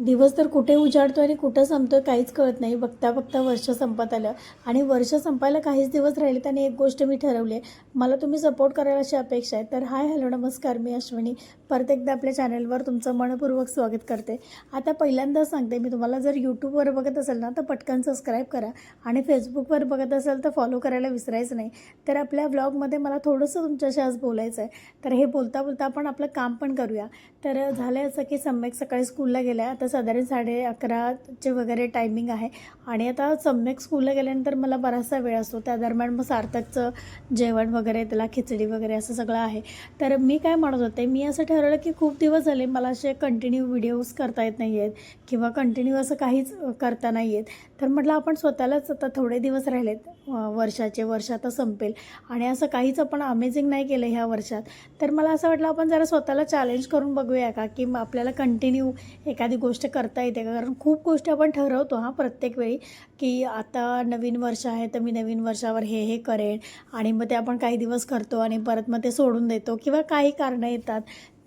दिवस तर कुठे उजाडतो आणि कुठं संपतो काहीच कळत नाही. बघता बघता वर्ष संपत आलं. आणि वर्ष संपायला काहीच दिवस राहिलेत आणि एक गोष्ट मी ठरवली आहे. मला तुम्ही सपोर्ट करायला अशी अपेक्षा आहे. तर हाय हॅलो नमस्कार. मी अश्विनी. परत एकदा आपल्या चॅनलवर तुमचं मनपूर्वक स्वागत करते. आता पहिल्यांदा सांगते मी तुम्हाला जर यूट्यूबवर बघत असेल ना तर पटकन सबस्क्राईब करा. आणि फेसबुकवर बघत असेल तर फॉलो करायला विसरायचं नाही. तर आपल्या ब्लॉगमध्ये मला थोडंसं तुमच्याशी आज बोलायचं आहे तर हे बोलता बोलता आपण आपलं काम पण करूया. तर झालं असं की सम्यक सकाळी स्कूलला गेल्या. आता साधारण साडे अकराचे वगैरे टायमिंग आहे. आणि आता सम्यक स्कूलला गेल्यानंतर मला बराचसा वेळ असतो. त्या दरम्यान मग सार्थकचं जेवण वगैरे त्याला खिचडी वगैरे असं सगळं आहे. तर मी काय म्हणत होते मी असं ठरवलं की खूप दिवस झाले मला असे कंटिन्यू व्हिडिओज करता येत नाही आहेत किंवा कंटिन्यू असं काहीच करता नाही आहेत. तर म्हटलं आपण स्वतःलाच आता थोडे दिवस राहिलेत. वर्षाचे वर्ष आता संपेल. आणि असं काहीच आपण अमेझिंग नाही केलं ह्या वर्षात. तर मला असं वाटलं आपण जरा स्वतःला चॅलेंज करून बघूया का? की मग आपल्याला कंटिन्यू एखादी गोष्ट करता येते का? कारण खूप गोष्टी आपण ठरवतो हां प्रत्येक वेळी की आता नवीन वर्ष आहे तर मी नवीन वर्षावर हे हे करेन आणि मग ते आपण काही दिवस करतो आणि परत मग ते सोडून देतो किंवा काही कारणं येतात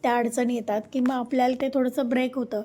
त्या अडचणी येतात की मग आपल्याला ते थोडंसं ब्रेक होतं.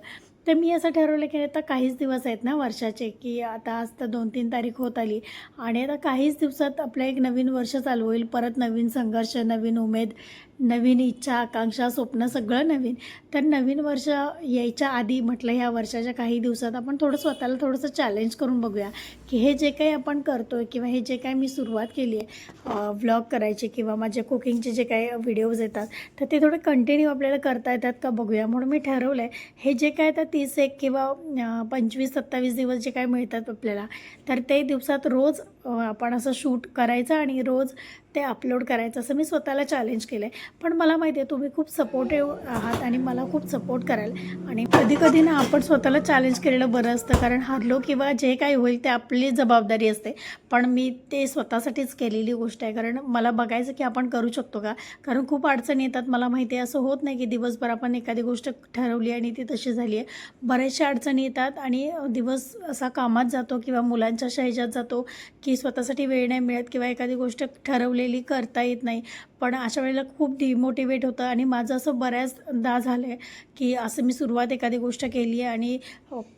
तर मी असं ठरवलं की आता काहीच दिवस आहेत ना वर्षाचे की आता आज तर दोन तीन तारीख होत आली आणि आता काहीच दिवसात आपलं एक नवीन वर्ष चालू होईल परत नवीन संघर्ष नवीन उमेद नवीन इच्छा आकांक्षा स्वप्न सगळं नवीन. तर नवीन वर्ष यायच्या आधी म्हटलं ह्या वर्षाच्या काही दिवसात आपण थोडं स्वतःला थोडंसं चॅलेंज करून बघूया की हे जे काही आपण करतो आहे किंवा हे जे काही मी सुरुवात केली आहे व्लॉग करायचे किंवा माझे कुकिंगचे जे काही व्हिडिओज येतात तर ते थोडे कंटिन्यू आपल्याला करता येतात का बघूया. म्हणून मी ठरवलं आहे हे जे काय आता तीस एक किंवा पंचवीस सत्तावीस दिवस जे काय मिळतात आपल्याला तर ते दिवसात रोज आपण असं शूट करायचं आणि रोज ते अपलोड करायचं असं मी स्वतःला चॅलेंज केलं आहे पण मला माहिती आहे तुम्ही खूप सपोर्टिव्ह आहात आणि मला खूप सपोर्ट कराल. आणि कधी कधी ना आपण स्वतःला चॅलेंज केलेलं बरं असतं कारण हरलो किंवा जे काही होईल ते आपली जबाबदारी असते. पण मी ते स्वतःसाठीच केलेली गोष्ट आहे कारण मला बघायचं की आपण करू शकतो का? कारण खूप अडचणी येतात. मला माहिती आहे असं होत नाही की दिवसभर आपण एखादी गोष्ट ठरवली आणि ती तशी झाली आहे. बऱ्याचशा अडचणी येतात आणि दिवस असा कामात जातो किंवा मुलांच्या ह्याच्यात जातो की स्वतःसाठी वेळ नाही मिळत किंवा एखादी गोष्ट ठरवलेली करता येत नाही. पण अशा वेळेला खूप डिमोटिवेट होतं आणि माझं असं बऱ्याचदा झालं आहे की असं मी सुरुवात एखादी गोष्ट केली आहे आणि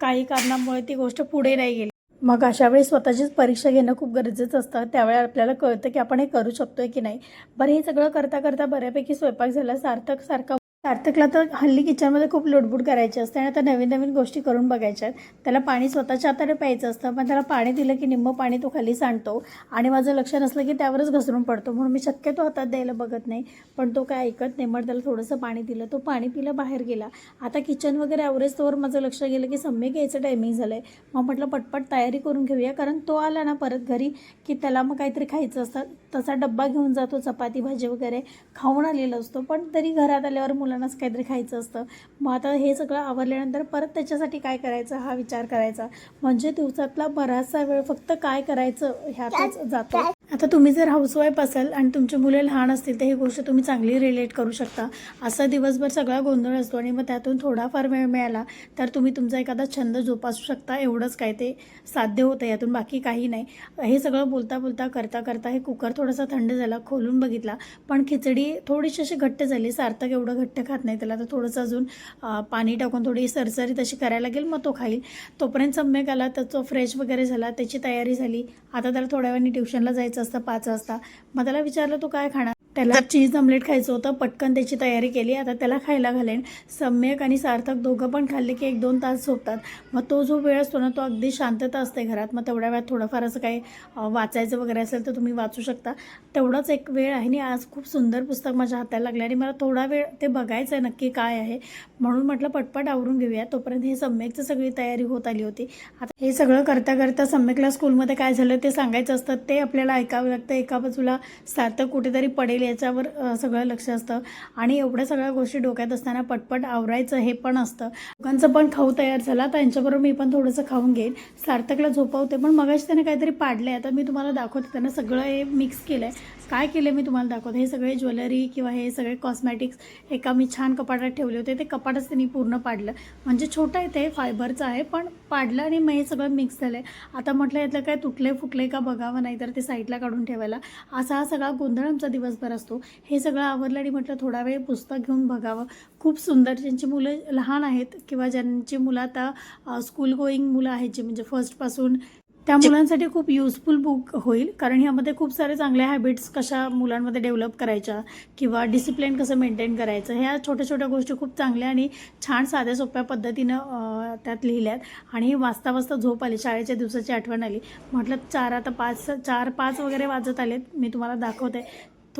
काही कारणामुळे ती गोष्ट पुढे नाही गेली. मग अशा वेळी स्वतःचीच परीक्षा घेणं खूप गरजेचं असतं. त्यावेळेला आपल्याला कळतं की आपण हे करू शकतो आहे की नाही. बरं हे सगळं करता करता बऱ्यापैकी स्वयंपाक झाला सार्थक सारखा सार्थकला तर हल्ली किचनमध्ये खूप लुडबुड करायची असते आणि आता नवीन नवीन गोष्टी करून बघायच्या आहेत. त्याला पाणी स्वतःच्या हाताने प्यायचं असतं पण त्याला पाणी दिलं की निम्मं पाणी तो खाली सांडतो आणि माझं लक्ष नसलं की त्यावरच घसरून पडतो. म्हणून मी शक्यतो हातात द्यायला बघत नाही पण तो काय ऐकत नाही. मग त्याला थोडंसं पाणी दिलं तो पाणी पिलं बाहेर गेला. आता किचन वगैरे ॲव्हरेज तोवर माझं लक्ष गेलं की सम्यक यायचं टायमिंग झालं आहे मग म्हटलं पटपट तयारी करून घेऊया. कारण तो आला ना परत घरी की त्याला मग काहीतरी खायचं असतं. तसा डब्बा घेऊन जातो चपाती भाजी वगैरे खाऊन आलेला असतो. पण तरी घरात आल्यावर मुलं मुलांनाच काहीतरी खायचं असतं. मग आता हे सगळं आवरल्यानंतर परत त्याच्यासाठी काय करायचं? हा विचार करायचा. म्हणजे दिवसातला बराचसा वेळ फक्त काय करायचं ह्यातच जातो. आता तुम्ही जर हाऊसवाईफ असाल आणि तुमची मुले लहान असतील तर ही गोष्ट तुम्ही चांगली रिलेट करू शकता. असा दिवसभर सगळा गोंधळ असतो आणि मग त्यातून थोडाफार वेळ मिळाला तर तुम्ही तुमचा एखादा छंद जोपासू शकता. एवढंच काय ते साध्य होतं यातून बाकी काही नाही. हे सगळं बोलता बोलता करता करता हे कुकर थोडासा थंड झाला खोलून बघितला. पण खिचडी थोडीशी अशी घट्ट झाली सार्थक एवढं घट्ट खात नाही. त्याला तर थोडंसं अजून पाणी टाकून थोडी सरसरी तशी करायला लागेल मग तो खाईल. तोपर्यंत सम्यक आला तर तो फ्रेश वगैरे झाला त्याची तयारी झाली. आता त्याला थोड्या वेळाने ट्युशनला जायचं असतं पाच वाजता. मग त्याला विचारलं तो काय खाणार? त्याला चीज ऑमलेट खायचं होतं पटकन त्याची तयारी केली आता त्याला खायला घालेन. सम्यक आणि सार्थक दोघं पण खाल्ले की एक दोन तास झोपतात. मग तो जो वेळ असतो ना तो अगदी शांतता असते घरात. मग तेवढ्या वेळात थोडंफार असं काही वाचायचं वगैरे असेल तर तुम्ही वाचू शकता. तेवढाच एक वेळ आहे आणि आज खूप सुंदर पुस्तक माझ्या हाताला लागलं आणि मला थोडा वेळ ते बघायचं आहे नक्की काय आहे. म्हणून म्हटलं पटपट आवरून घेऊया. तोपर्यंत हे सम्यकची सगळी तयारी होत आली होती. आता हे सगळं करता करता सम्यकला स्कूलमध्ये काय झालं ते सांगायचं असतं ते आपल्याला ऐकावं लागतं. एका बाजूला सार्थक कुठेतरी पडेल याच्यावर सगळं लक्ष असतं. आणि एवढ्या सगळ्या गोष्टी डोक्यात असताना पटपट आवरायचं हे पण असतं. लोकांचं पण खाऊ तयार झाला त्यांच्याबरोबर मी पण थोडंसं खाऊन घेईन. सार्थकला झोपवते पण मगाशी त्याने काहीतरी पाडलं आहे आता मी तुम्हाला दाखवते त्यांना सगळं हे मिक्स केलं आहे काय केलं मी तुम्हाला दाखवते? हे सगळे ज्वेलरी किंवा हे सगळे कॉस्मॅटिक्स एका मी छान कपाटात ठेवले होते. ते कपाटच त्यांनी पूर्ण पाडलं. म्हणजे छोटं आहे ते फायबरचं आहे पण पाडलं आणि मग हे सगळं मिक्स झालं आहे आता म्हटलं यातलं काय तुटले फुटले का बघावं नाही तर ते साईडला काढून ठेवायला. असा हा सगळा गोंधळ आमचा दिवसभर सुंदर असतो. हे सगळं आवरलं आणि म्हटलं थोडा वेळ पुस्तक घेऊन बघावं. खूप सुंदर. ज्यांची मुलं लहान आहेत किंवा ज्यांची मुलं आता स्कूल गोईंग मुलं आहेत जी म्हणजे फर्स्टपासून त्या मुलांसाठी खूप युजफुल बुक होईल. कारण ह्यामध्ये खूप सारे चांगल्या हॅबिट्स कशा मुलांमध्ये डेव्हलप करायच्या किंवा डिसिप्लिन कसं मेंटेन करायचं ह्या छोट्या छोट्या गोष्टी खूप चांगल्या आणि छान साध्या सोप्या पद्धतीनं त्यात लिहिल्यात. आणि वाचता वाचता झोप आली. शाळेच्या दिवसाची आठवण आली. म्हटलं चार आता पाच चार पाच वगैरे वाजत आलेत. मी तुम्हाला दाखवते.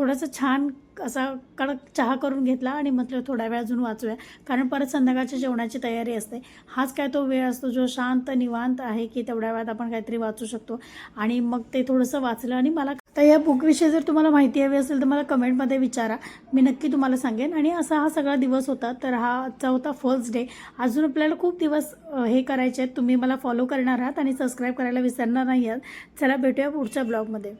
थोडंसं छान असा कडक चहा करून घेतला आणि म्हटलं थोडा वेळ अजून वाचूया. कारण परत संध्याकाळच्या जेवणाची तयारी असते. हाच काय तो वेळ असतो जो शांत निवांत आहे की तेवढ्या वेळात आपण काहीतरी वाचू शकतो. आणि मग ते थोडंसं वाचलं आणि मला तर या बुकविषयी जर तुम्हाला माहिती हवी असेल तर मला कमेंटमध्ये विचारा. मी नक्की तुम्हाला सांगेन. आणि असा हा सगळा दिवस होता. तर हा आजचा होता फर्स्ट डे अजून आपल्याला खूप दिवस हे करायचे आहेत. तुम्ही मला फॉलो करणार आहात आणि सबस्क्राईब करायला विसरणार नाही आहात. चला भेटूया पुढच्या ब्लॉगमध्ये